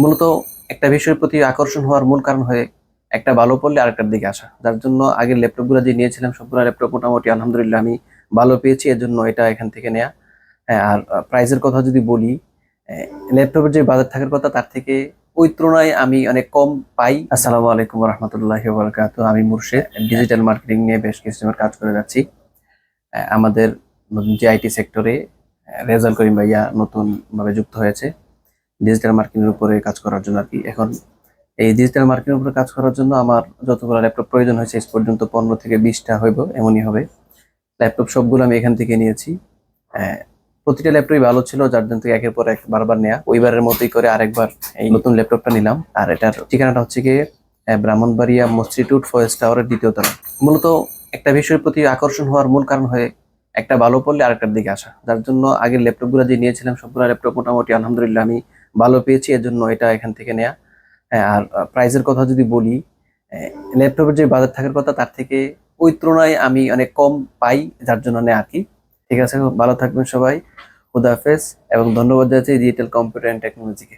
মূলত একটা বিষয়ের প্রতি আকর্ষণ হওয়ার মূল কারণ হয়ে একটা ভালো পড়লে আরেকটার দিকে আসা। যার জন্য আগের ল্যাপটপগুলো যে নিয়েছিলাম সবগুলো ল্যাপটপ মোটামুটি আলহামদুলিল্লাহ আমি ভালো পেয়েছি এর জন্য এটা এখান থেকে নেয়া। হ্যাঁ, আর প্রাইজের কথা যদি বলি ল্যাপটপের যে বাজার থাকার কথা তার থেকে ওই তুলনায় আমি অনেক কম পাই। আসসালামু আলাইকুম রহমতুল্লাহ বরকাত আমি মুর্শেদ ডিজিটাল মার্কেটিং নিয়ে বেশ কিছু কাজ করে যাচ্ছি। আমাদের নতুন যে আইটি সেক্টরে রেজাল করিম ভাইয়া নতুনভাবে যুক্ত হয়েছে। ডিজিটাল মার্কেটিং এর উপরে কাজ করার জন্য আর কি এখন এই ডিজিটাল মার্কেটিং উপরে কাজ করার জন্য আমার যতগুলো ল্যাপটপ প্রয়োজন হয়েছে আজ পর্যন্ত পনেরো থেকে বিশটা হইব এমনই হবে। ল্যাপটপ সবগুলো আমি এখান থেকে নিয়েছি। আহ, প্রতিটা ল্যাপটপই ভালো ছিল যার জন্য থেকে একের পর এক বারবার নেওয়া ওইবারের মতোই করে আরেকবার এই নতুন ল্যাপটপটা নিলাম। আর এটার ঠিকানাটা হচ্ছে গিয়ে ব্রাহ্মণবাড়িয়া মসজিদুট ফয়েস্ট টাওয়ারের দ্বিতীয় তলা। মূলত একটা বিষয়ের প্রতি আকর্ষণ হওয়ার মূল কারণ হয়ে একটা ভালো পড়লে আরেকটার দিকে আসা। যার জন্য আগের ল্যাপটপগুলো যে নিয়েছিলাম সবগুলো ল্যাপটপ মোটামুটি আলহামদুলিল্লাহ আমি ভালো পেয়েছি এর জন্য এটা এখান থেকে নেয়া। হ্যাঁ, আর প্রাইজের কথা যদি বলি ল্যাপটপের যে বাজার থাকার কথা তার থেকে ওই তুলনায় আমি অনেক কম পাই যার জন্য নেয়া আর কি। ঠিক আছে ভালো থাকবেন সবাই। খুদাফেজ এবং ধন্যবাদ জানাচ্ছি ডিজিটাল কম্পিউটার অ্যান্ড টেকনোলজিকে